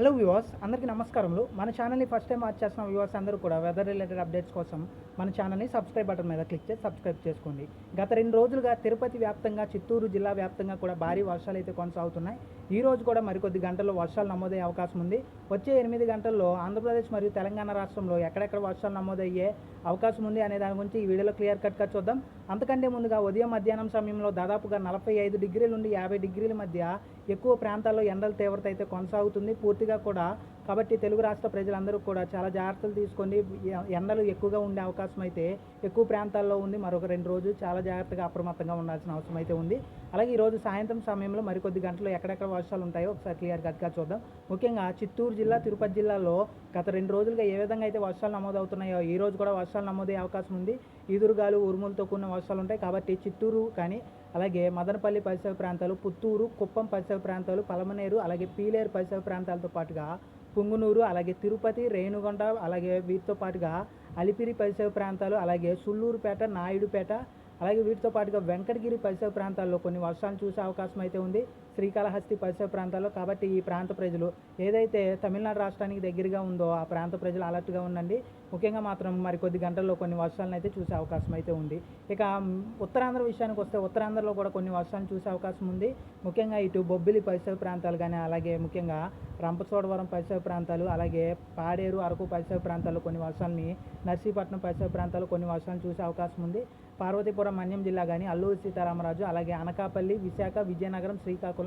Hello viewers అందరికీ నమస్కారములు. మన ఛానల్ని ఫస్ట్ టైం వాచ్ చేసిన వ్యూవర్స్ అందరూ కూడా వెదర్ రిలేటెడ్ అప్డేట్స్ కోసం మన ఛానల్ని సబ్స్క్రైబ్ బటన్ మీద క్లిక్ చేసి సబ్స్క్రైబ్ చేసుకోండి. గత రెండు రోజులుగా తిరుపతి వ్యాప్తంగా చిత్తూరు జిల్లా వ్యాప్తంగా కూడా భారీ వర్షాలు అయితే కొనసాగుతున్నాయి. ఈ రోజు కూడా మరికొద్ది గంటల్లో వర్షాలు నమోదయ్యే అవకాశం ఉంది. వచ్చే ఎనిమిది గంటల్లో ఆంధ్రప్రదేశ్ మరియు తెలంగాణ రాష్ట్రంలో ఎక్కడెక్కడ వర్షాలు నమోదయ్యే అవకాశం ఉంది అనే దాని గురించి ఈ వీడియోలో క్లియర్ కట్గా చూద్దాం. అంతకంటే ముందుగా ఉదయం మధ్యాహ్నం సమయంలో దాదాపుగా నలభై ఐదు డిగ్రీల నుండి యాభై డిగ్రీల మధ్య ఎక్కువ ప్రాంతాల్లో ఎండల తీవ్రత అయితే కొనసాగుతుంది. పూర్తిగా కూడా కాబట్టి తెలుగు రాష్ట్ర ప్రజలందరూ కూడా చాలా జాగ్రత్తలు తీసుకొని ఎండలు ఎక్కువగా ఉండే అవకాశం అయితే ఎక్కువ ప్రాంతాల్లో ఉంది. మరొక రెండు రోజులు చాలా జాగ్రత్తగా అప్రమత్తంగా ఉండాల్సిన అవసరం అయితే ఉంది. అలాగే ఈరోజు సాయంత్రం సమయంలో మరికొద్ది గంటలు ఎక్కడెక్కడ వర్షాలు ఉంటాయో ఒకసారి క్లియర్ కట్గా చూద్దాం. ముఖ్యంగా చిత్తూరు జిల్లా తిరుపతి జిల్లాలో గత రెండు రోజులుగా ఏ విధంగా అయితే వర్షాలు నమోదవుతున్నాయో ఈ రోజు కూడా వర్షాలు నమోదయ్యే అవకాశం ఉంది. ఈదురుగాలు ఉరుములతో కూడిన వర్షాలు ఉంటాయి కాబట్టి చిత్తూరు కానీ అలాగే మదనపల్లి పరిసర ప్రాంతాలు పుత్తూరు కుప్పం పరిసర ప్రాంతాలు పలమనేరు అలాగే పీలేరు పరిసర ప్రాంతాలతో పాటుగా పుంగునూరు అలాగే తిరుపతి రేణుగొండ అలాగే వీటితో పాటుగా అలిపిరి పరిసర ప్రాంతాలు అలాగే సుళ్ళూరుపేట నాయుడుపేట అలాగే వీటితో పాటుగా వెంకటగిరి పరిసర ప్రాంతాల్లో కొన్ని వర్షాలు చూసే అవకాశం అయితే ఉంది. శ్రీకాళహస్తి పరిసర ప్రాంతాల్లో కాబట్టి ఈ ప్రాంత ప్రజలు ఏదైతే తమిళనాడు రాష్ట్రానికి దగ్గరగా ఉందో ఆ ప్రాంత ప్రజలు అలర్ట్గా ఉండండి. ముఖ్యంగా మాత్రం మరి కొద్ది గంటల్లో కొన్ని వర్షాలను అయితే చూసే అవకాశం అయితే ఉంది. ఇక ఉత్తరాంధ్ర విషయానికి వస్తే ఉత్తరాంధ్రలో కూడా కొన్ని వర్షాలు చూసే అవకాశం ఉంది. ముఖ్యంగా ఇటు బొబ్బిలి పరిసర ప్రాంతాలు కానీ అలాగే ముఖ్యంగా రంపచోడవరం పరిసర ప్రాంతాలు అలాగే పాడేరు అరకు పరిసర ప్రాంతాల్లో కొన్ని వర్షాలని నర్సీపట్నం పరిసర ప్రాంతాల్లో కొన్ని వర్షాలు చూసే అవకాశం ఉంది. పార్వతీపురం మన్యం జిల్లా కానీ అల్లూరి సీతారామరాజు అలాగే అనకాపల్లి విశాఖ విజయనగరం శ్రీకాకుళం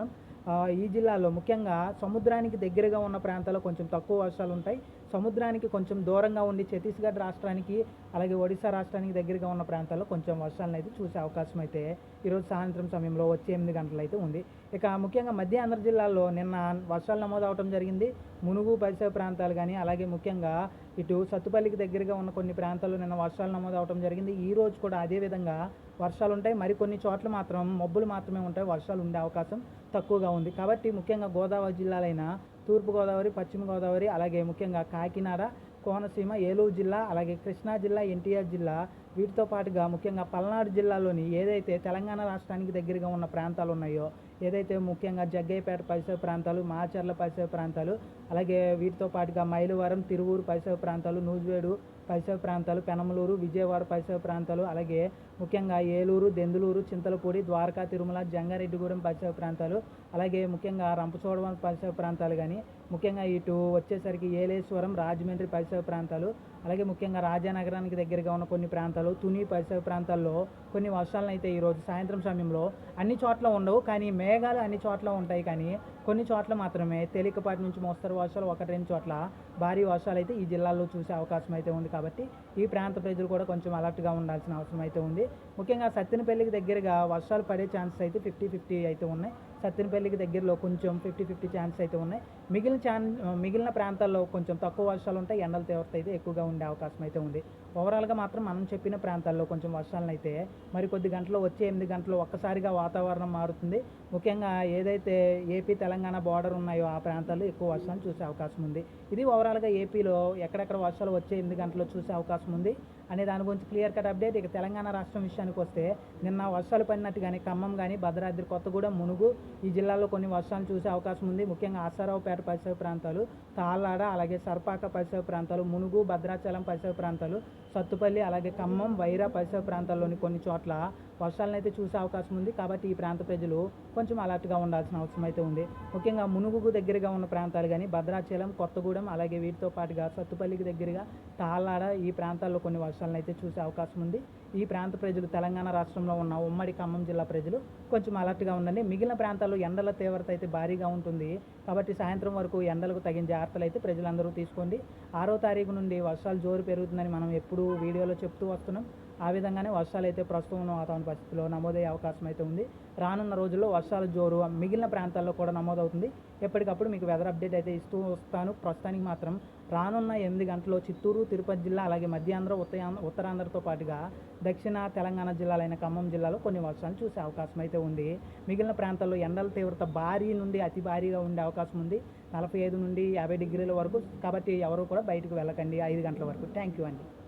ఆ, ఈ జిల్లాలో ముఖ్యంగా సముద్రానికి దగ్గరగా ఉన్న ప్రాంతాల్లో కొంచెం తక్కువ వర్షాలు ఉంటాయి. సముద్రానికి కొంచెం దూరంగా ఉండి ఛత్తీస్గఢ్ రాష్ట్రానికి అలాగే ఒడిశా రాష్ట్రానికి దగ్గరగా ఉన్న ప్రాంతాల్లో కొంచెం వర్షాలను అయితే చూసే అవకాశం అయితే ఈరోజు సాయంత్రం సమయంలో వచ్చే ఎనిమిది గంటలు అయితే ఉంది. ఇక ముఖ్యంగా మధ్య ఆంధ్ర జిల్లాలో నిన్న వర్షాలు నమోదు నమోదవటం జరిగింది. మునుగు పరిసర ప్రాంతాలు కానీ అలాగే ముఖ్యంగా ఇటు సత్తుపల్లికి దగ్గరగా ఉన్న కొన్ని ప్రాంతాల్లో నిన్న వర్షాలు నమోదు నమోదవటం జరిగింది. ఈ రోజు కూడా అదే విధంగా వర్షాలు ఉంటాయి మరికొన్ని చోట్ల మాత్రం మబ్బులు మాత్రమే ఉంటాయి. వర్షాలు ఉండే అవకాశం తక్కువగా ఉంది. కాబట్టి ముఖ్యంగా గోదావరి జిల్లాలైన తూర్పుగోదావరి పశ్చిమ గోదావరి అలాగే ముఖ్యంగా కాకినాడ కోనసీమ ఏలూరు జిల్లా అలాగే కృష్ణా జిల్లా ఎన్టీఆర్ జిల్లా వీటితో పాటుగా ముఖ్యంగా పల్నాడు జిల్లాలోని ఏదైతే తెలంగాణ రాష్ట్రానికి దగ్గరగా ఉన్న ప్రాంతాలు ఉన్నాయో ఏదైతే ముఖ్యంగా జగ్గయ్యపేట పరిసర ప్రాంతాలు మాచర్ల పరిసర ప్రాంతాలు అలాగే వీటితో పాటుగా మైలవరం తిరువూరు పరిసర ప్రాంతాలు నూజివేడు పరిసర ప్రాంతాలు పెనమలూరు విజయవాడ పరిసర ప్రాంతాలు అలాగే ముఖ్యంగా ఏలూరు దెందులూరు చింతలపూడి ద్వారకా తిరుమల జంగారెడ్డిగూడెం పరిసర ప్రాంతాలు అలాగే ముఖ్యంగా రంపచోడవరం పరిసర ప్రాంతాలు కానీ ముఖ్యంగా ఇటు వచ్చేసరికి ఏలేశ్వరం రాజమండ్రి పరిసర ప్రాంతాలు అలాగే ముఖ్యంగా రాజానగరానికి దగ్గరగా ఉన్న కొన్ని ప్రాంతాలు తుని పరిసర ప్రాంతాల్లో కొన్ని వర్షాలను అయితే ఈరోజు సాయంత్రం సమయంలో అన్ని చోట్ల ఉండవు. కానీ మేఘాలు అన్ని చోట్ల ఉంటాయి. కానీ కొన్ని చోట్ల మాత్రమే తేలికపాటి నుంచి మోస్తరు వర్షాలు ఒకటి రెండు చోట్ల భారీ వర్షాలు అయితే ఈ జిల్లాల్లో చూసే అవకాశం అయితే ఉంది కాబట్టి ఈ ప్రాంత ప్రజలు కూడా కొంచెం అలర్ట్గా ఉండాల్సిన అవసరం అయితే ఉంది. ముఖ్యంగా సత్తెనపల్లికి దగ్గరగా వర్షాలు పడే ఛాన్సెస్ అయితే ఫిఫ్టీ ఫిఫ్టీ అయితే ఉన్నాయి. సత్తెనపల్లికి దగ్గరలో కొంచెం ఫిఫ్టీ ఫిఫ్టీ ఛాన్స్ అయితే ఉన్నాయి. మిగిలిన ఛాన్ మిగిలిన ప్రాంతాల్లో కొంచెం తక్కువ వర్షాలు ఉంటాయి ఎండల తీవ్రత అయితే ఎక్కువగా ఉండే అవకాశం అయితే ఉంది. ఓవరాల్గా మాత్రం మనం చెప్పిన ప్రాంతాల్లో కొంచెం వర్షాలను అయితే మరి కొద్ది గంటలు వచ్చే ఎనిమిది గంటలు ఒక్కసారిగా వాతావరణం మారుతుంది. ముఖ్యంగా ఏదైతే ఏపీ తెలంగాణ బార్డర్ ఉన్నాయో ఆ ప్రాంతాల్లో ఎక్కువ వర్షాలు చూసే అవకాశం ఉంది. ఇది ఓవరాల్గా ఏపీలో ఎక్కడెక్కడ వర్షాలు వచ్చే ఎనిమిది గంటల్లో చూసే అవకాశం ఉంది. అనే దాని గురించి క్లియర్ కట్ అప్డేట్ ఇక తెలంగాణ రాష్ట్రం విషయానికి వస్తే నిన్న వర్షాలు పడినట్టు కానీ ఖమ్మం కానీ భద్రాద్రి కొత్తగూడెం మునుగు ఈ జిల్లాలో కొన్ని వర్షాలు చూసే అవకాశం ఉంది. ముఖ్యంగా ఆసారావుపేట పరిసర ప్రాంతాలు తాళ్ళాడ అలాగే సర్పాక పరిసర ప్రాంతాలు మునుగు భద్రాచలం పరిసర ప్రాంతాలు సత్తుపల్లి అలాగే ఖమ్మం వైరా పరిసర ప్రాంతాల్లోని కొన్ని చోట్ల వర్షాలను అయితే చూసే అవకాశం ఉంది. కాబట్టి ఈ ప్రాంత ప్రజలు కొంచెం అలర్ట్గా ఉండాల్సిన అవసరం అయితే ఉంది. ముఖ్యంగా మునుగుకు దగ్గరగా ఉన్న ప్రాంతాలు కానీ భద్రాచలం కొత్తగూడెం అలాగే వీటితో పాటుగా సత్తుపల్లికి దగ్గరగా తాళ్ళాడ ఈ ప్రాంతాల్లో కొన్ని వర్షాలను అయితే చూసే అవకాశం ఉంది. ఈ ప్రాంత ప్రజలు తెలంగాణ రాష్ట్రంలో ఉన్న ఉమ్మడి ఖమ్మం జిల్లా ప్రజలు కొంచెం అలర్ట్గా ఉండండి. మిగిలిన ప్రాంతాల్లో ఎండల తీవ్రత అయితే భారీగా ఉంటుంది. కాబట్టి సాయంత్రం వరకు ఎండలకు తగిన జాగ్రత్తలు అయితే ప్రజలందరూ తీసుకోండి. ఆరో తారీఖు నుండి వర్షాలు జోరు పెరుగుతుందని మనం ఎప్పుడూ వీడియోలో చెప్తూ వస్తున్నాం. ఆ విధంగానే వర్షాలు అయితే ప్రస్తుతం ఉన్న వాతావరణ పరిస్థితిలో నమోదయ్యే అవకాశం అయితే ఉంది. రానున్న రోజుల్లో వర్షాలు జోరు మిగిలిన ప్రాంతాల్లో కూడా నమోదవుతుంది. ఎప్పటికప్పుడు మీకు వెదర్ అప్డేట్ అయితే ఇస్తూ వస్తాను. ప్రస్తుతానికి మాత్రం రానున్న ఎనిమిది గంటల్లో చిత్తూరు తిరుపతి జిల్లా అలాగే మధ్యాంధ్ర ఉత్తరాంధ్ర ఉత్తరాంధ్రతో పాటుగా దక్షిణ తెలంగాణ జిల్లాలైన ఖమ్మం జిల్లాలో కొన్ని వర్షాలు చూసే అవకాశం అయితే ఉంది. మిగిలిన ప్రాంతాల్లో ఎండల తీవ్రత భారీ నుండి అతి భారీగా ఉండే అవకాశం ఉంది. నలభై ఐదు నుండి యాభై డిగ్రీల వరకు కాబట్టి ఎవరు కూడా బయటకు వెళ్ళకండి. ఐదు గంటల వరకు. థ్యాంక్ యూ అండి.